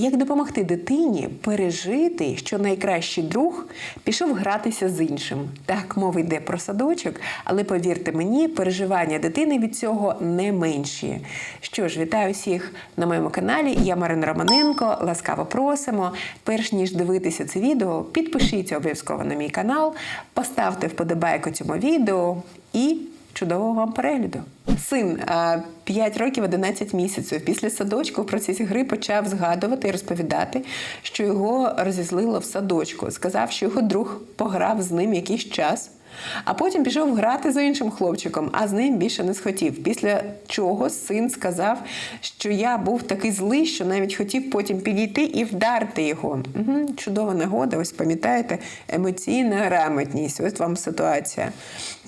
Як допомогти дитині пережити, що найкращий друг пішов гратися з іншим? Так, мова йде про садочок, але повірте мені, переживання дитини від цього не менші. Що ж, вітаю всіх на моєму каналі. Я Марина Романенко. Ласкаво просимо. Перш ніж дивитися це відео, підпишіться обов'язково на мій канал, поставте вподобайку цьому відео і. Чудового вам перегляду. Син 5 років 11 місяців після садочку в процесі гри почав згадувати і розповідати, що його розізлило в садочку. Сказав, що його друг пограв з ним якийсь час. А потім пішов грати з іншим хлопчиком, а з ним більше не схотів. Після чого син сказав, що я був такий злий, що навіть хотів потім підійти і вдарити його. Угу, чудова нагода, ось пам'ятаєте, емоційна грамотність. Ось вам ситуація.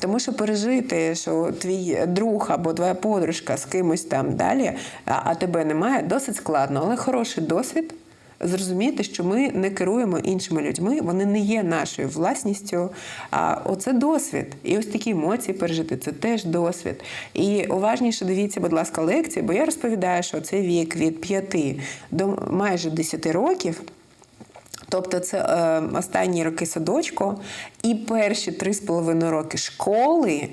Тому що пережити, що твій друг або твоя подружка з кимось там далі, а, а тебе немає, досить складно, але хороший досвід зрозуміти, що ми не керуємо іншими людьми, вони не є нашою власністю. А оце досвід. І ось такі емоції пережити це теж досвід. І уважніше дивіться, будь ласка, лекції, бо я розповідаю, що цей вік від 5 до майже 10 років. Тобто це е, останні роки садочку і перші 3,5 роки школи.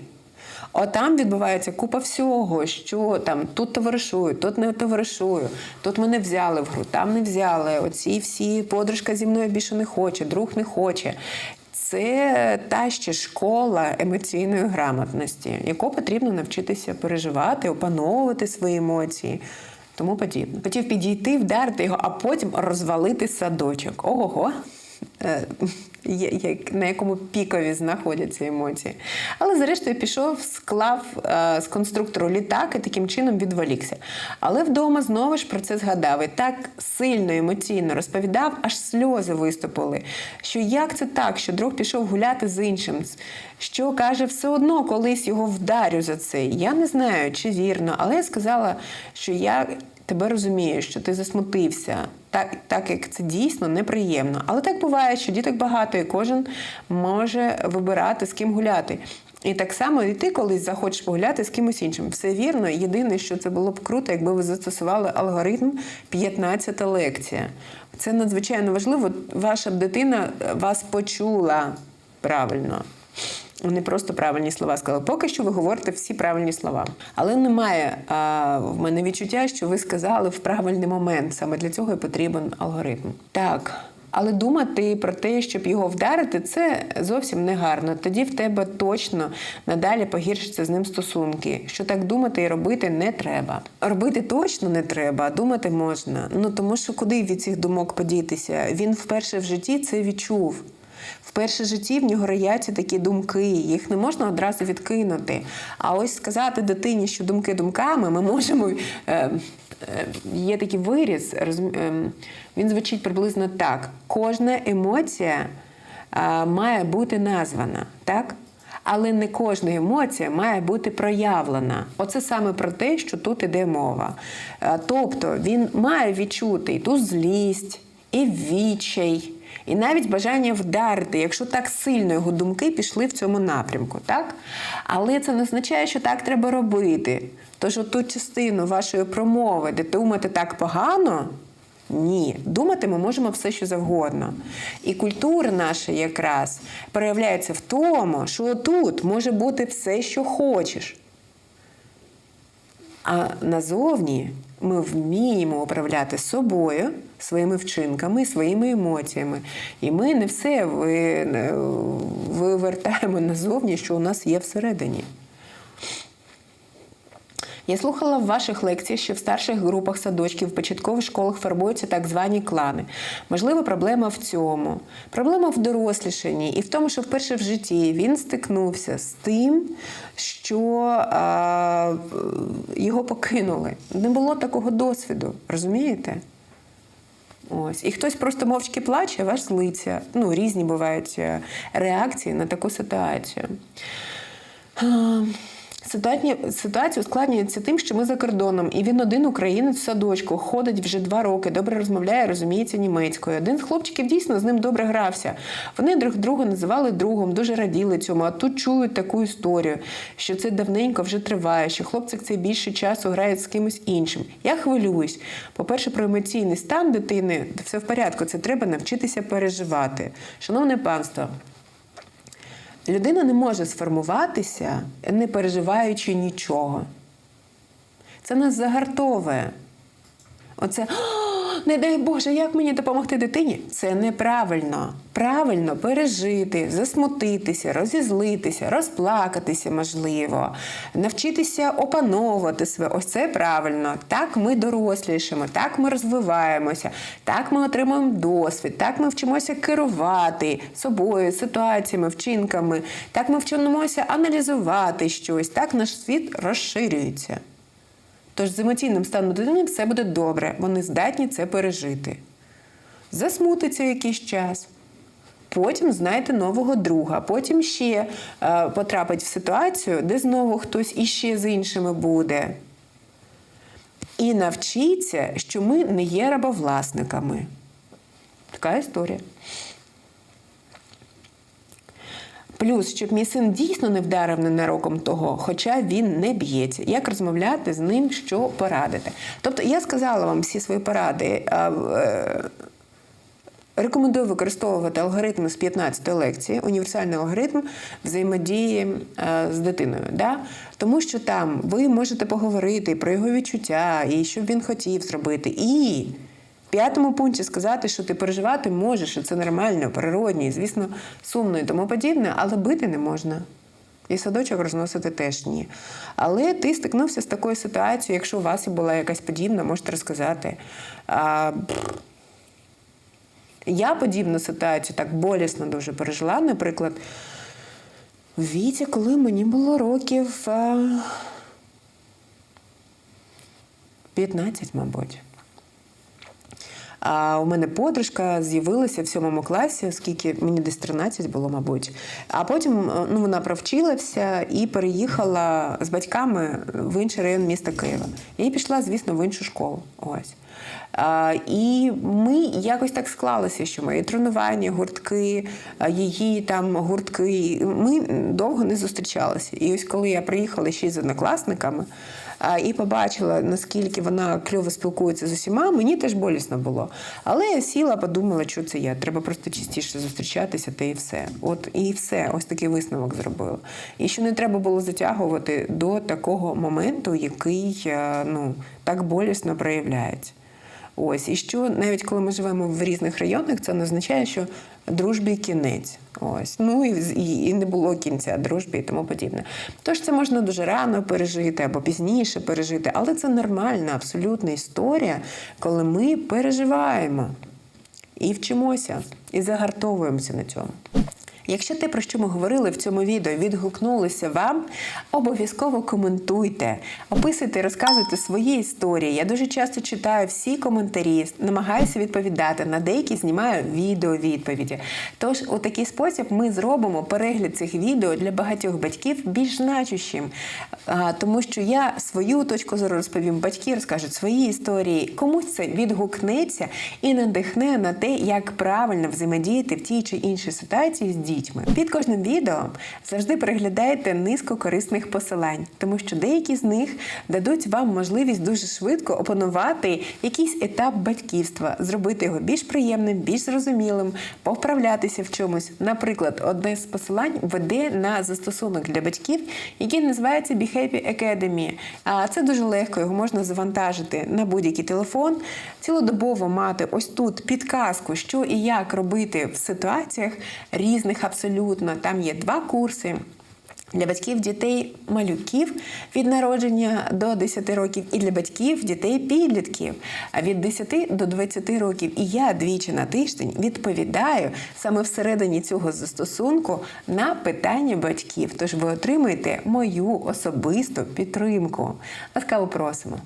Отам відбувається купа всього, що там тут товаришую, тут не товаришую, тут мене взяли в гру, там не взяли. Оці всі подружка зі мною більше не хоче, друг не хоче. Це та ще школа емоційної грамотності, яку потрібно навчитися переживати, опановувати свої емоції. Тому подібне. Хотів підійти, вдарити його, а потім розвалити садочок. Ого! На якому пікові знаходяться емоції. Але, зрештою, пішов, склав з конструктору літак і таким чином відволікся. Але вдома знову ж про це згадав і так сильно емоційно розповідав, аж сльози виступили. Що як це так, що друг пішов гуляти з іншим? Що каже, все одно колись його вдарю за це. Я не знаю, чи вірно, але я сказала, що я тебе розумію, що ти засмутився, так, так як це дійсно неприємно. Але так буває, що діток багато, і кожен може вибирати, з ким гуляти. І так само і ти колись захочеш погуляти з кимось іншим. Все вірно. Єдине, що це було б круто, якби ви застосували алгоритм 15 лекція. Це надзвичайно важливо. Ваша б дитина вас почула правильно. Не просто правильні слова сказали. Поки що ви говорите всі правильні слова. Але немає а, в мене відчуття, що ви сказали в правильний момент. Саме для цього і потрібен алгоритм. Так. Але думати про те, щоб його вдарити, це зовсім не гарно. Тоді в тебе точно надалі погіршаться з ним стосунки. Що так думати і робити не треба. Робити точно не треба, а думати можна. Ну тому що куди від цих думок подітися? Він вперше в житті це відчув. Вперше в житті в нього рояться такі думки, їх не можна одразу відкинути. А ось сказати дитині, що думки думками, ми можемо. Е, Є такий виріз, він звучить приблизно так: кожна емоція має бути названа, так? Але не кожна емоція має бути проявлена. Оце саме про те, що тут іде мова. Тобто він має відчути і ту злість, і відчай. І навіть бажання вдарити, якщо так сильно його думки пішли в цьому напрямку, так? Але це не означає, що так треба робити. Тож ту частину вашої промови, де думати так погано, ні. Думати ми можемо все, що завгодно. І культура наша якраз проявляється в тому, що тут може бути все, що хочеш. А назовні ми вміємо управляти собою, своїми вчинками, своїми емоціями. І ми не все вивертаємо назовні, що у нас є всередині. Я слухала в ваших лекціях, що в старших групах садочків, в початкових школах фарбуються так звані клани. Можливо, проблема в цьому. Проблема в дорослішанні і в тому, що вперше в житті він стикнувся з тим, що а, його покинули. Не було такого досвіду, розумієте? Ось. І хтось просто мовчки плаче, а ваш злиться. Ну, різні бувають реакції на таку ситуацію. Ситуація, ситуація ускладнюється тим, що ми за кордоном, і він один українець в садочку, ходить вже два роки, добре розмовляє, розуміється німецькою. Один з хлопчиків дійсно з ним добре грався. Вони друг друга називали другом, дуже раділи цьому. А тут чують таку історію, що це давненько вже триває, що хлопчик цей більше часу грає з кимось іншим. Я хвилююсь. По-перше, про емоційний стан дитини все в порядку. Це треба навчитися переживати. Шановне панство. Людина не може сформуватися, не переживаючи нічого. Це нас загартовує. Оце «О, не дай Боже, як мені допомогти дитині? Це неправильно. Правильно пережити, засмутитися, розізлитися, розплакатися, можливо, навчитися опановувати себе. Ось це правильно. Так ми дорослішимо, так ми розвиваємося, так ми отримуємо досвід, так ми вчимося керувати собою, ситуаціями, вчинками, так ми вчимося аналізувати щось, так наш світ розширюється. Тож з емоційним станом дитини все буде добре, вони здатні це пережити. Засмутиться якийсь час, потім знайде нового друга, потім ще е, потрапить в ситуацію, де знову хтось іще з іншими буде. І навчиться, що ми не є рабовласниками. Така історія. Плюс, щоб мій син дійсно не вдарив ненароком того, хоча він не б'ється. Як розмовляти з ним, що порадити? Тобто я сказала вам всі свої поради. е, Рекомендую використовувати алгоритми з 15 лекції, універсальний алгоритм взаємодії е, з дитиною. Да? Тому що там ви можете поговорити про його відчуття і що він хотів зробити. І п'ятому пункті сказати, що ти переживати можеш, що це нормально, природні, і, звісно, сумно і тому подібне, але бити не можна. І садочок розносити теж ні. Але ти стикнувся з такою ситуацією, якщо у вас і була якась подібна, можете розказати. А, я подібну ситуацію так болісно дуже пережила. Наприклад, в віці, коли мені було років а, 15, мабуть. А у мене подружка з'явилася в сьомому класі, оскільки мені десь 13 було, мабуть. А потім ну, вона провчилася і переїхала з батьками в інший район міста Києва. І пішла, звісно, в іншу школу. Ось. І ми якось так склалися, що мої тренування, гуртки, її там гуртки. Ми довго не зустрічалися. І ось коли я приїхала ще з однокласниками і побачила, наскільки вона кльово спілкується з усіма, мені теж болісно було. Але я сіла, подумала, що це я. Треба просто частіше зустрічатися, та і все. От і все, ось такий висновок зробила. І що не треба було затягувати до такого моменту, який е, ну так болісно проявляється. Ось і що навіть коли ми живемо в різних районах, це не означає, що дружбі кінець. Ось ну і, і, не було кінця дружбі і тому подібне. Тож це можна дуже рано пережити або пізніше пережити, але це нормальна, абсолютна історія, коли ми переживаємо і вчимося, і загартовуємося на цьому. Якщо те, про що ми говорили в цьому відео, відгукнулося вам, обов'язково коментуйте, описуйте, розказуйте свої історії. Я дуже часто читаю всі коментарі, намагаюся відповідати. На деякі знімаю відео відповіді. Тож, у такий спосіб ми зробимо перегляд цих відео для багатьох батьків більш значущим. Тому що я свою точку зору розповім, батьки розкажуть свої історії. Комусь це відгукнеться і надихне на те, як правильно взаємодіяти в тій чи іншій ситуації з дітьми. Під кожним відео завжди переглядайте низку корисних посилань, тому що деякі з них дадуть вам можливість дуже швидко опанувати якийсь етап батьківства, зробити його більш приємним, більш зрозумілим, повправлятися в чомусь. Наприклад, одне з посилань веде на застосунок для батьків, який називається Behavior Academy. А це дуже легко, його можна завантажити на будь-який телефон, цілодобово мати ось тут підказку, що і як робити в ситуаціях різних абсолютно. Там є два курси. Для батьків дітей малюків від народження до 10 років, і для батьків дітей підлітків від 10 до 20 років. І я двічі на тиждень відповідаю саме всередині цього застосунку на питання батьків. Тож ви отримаєте мою особисту підтримку. Ласкаво просимо.